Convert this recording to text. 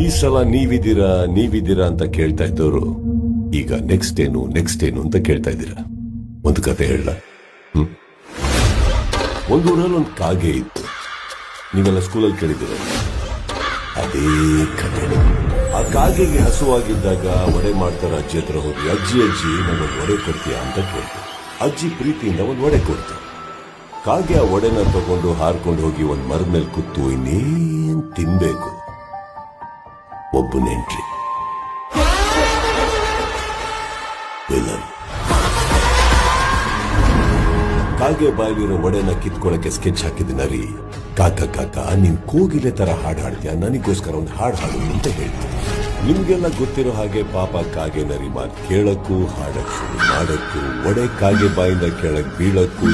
ಈ ಸಲ ನೀವಿದ್ದೀರಾ ನೀವಿದ್ದೀರಾ ಅಂತ ಕೇಳ್ತಾ ಇದ್ದವರು ಈಗ ನೆಕ್ಸ್ಟ್ ಏನು ನೆಕ್ಸ್ಟ್ ಏನು ಅಂತ ಕೇಳ್ತಾ ಇದ್ದೀರಾ? ಒಂದು ಕತೆ ಹೇಳ ಒಂದು ಊರಲ್ಲಿ ಒಂದು ಕಾಗೆ ಇತ್ತು. ನೀವೆಲ್ಲ ಸ್ಕೂಲಲ್ಲಿ ಕೇಳಿದ್ದೀರ? ಅದೇ ಕತೆ. ಆ ಕಾಗೆಗೆ ಹಸುವಾಗಿದ್ದಾಗ ಒಡೆ ಮಾಡ್ತಾರ ಅಜ್ಜಿ ಹತ್ರ ಹೋಗಿ ಅಜ್ಜಿ ಅಜ್ಜಿ ನನಗೊಂದು ಒಡೆ ಕೊಡ್ತೀಯಾ ಅಂತ ಕೇಳ್ತು ಅಜ್ಜಿ ಪ್ರೀತಿಯಿಂದ ಒಂದು ಒಡೆ ಕೊಡ್ತು. ಕಾಗೆ ಆ ಒಡೆನ ತಗೊಂಡು ಹಾರ್ಕೊಂಡು ಹೋಗಿ ಒಂದು ಮರದ ಮೇಲೆ ಕೂತು ಇನ್ನೇನು ತಿನ್ಬೇಕು? ಒಬ್ಬನೆಂಟ್ರಿ ವಿಲನ್ ಕಾಗೆ ಬಾಯಲ್ಲಿರೋ ಒಡೆನ ಕಿತ್ಕೊಳಕ್ಕೆ ಸ್ಕೆಚ್ ಹಾಕಿದ ನರಿ, ಕಾಕ ಕಾಕ, ನೀನ್ ಕೋಗಿಲೆ ತರ ಹಾಡು ಹಾಡ್ತೀಯ ನನಗೋಸ್ಕರ ಒಂದು ಹಾಡು ಹಾಡು ಅಂತ ಹೇಳ್ತೀನಿ ನಿಮ್ಗೆಲ್ಲ ಗೊತ್ತಿರೋ ಹಾಗೆ ಪಾಪ ಕಾಗೆ ನರಿ ಮಾತು ಕೇಳಕ್ಕೂ, ಹಾಡಕ್ಕೂ, ಮಾಡಕ್ಕೂ, ಒಡೆ ಕಾಗೆ ಬಾಯಿಂದ ಕೇಳಕ್ಕೆ ಬೀಳಕ್ಕೂ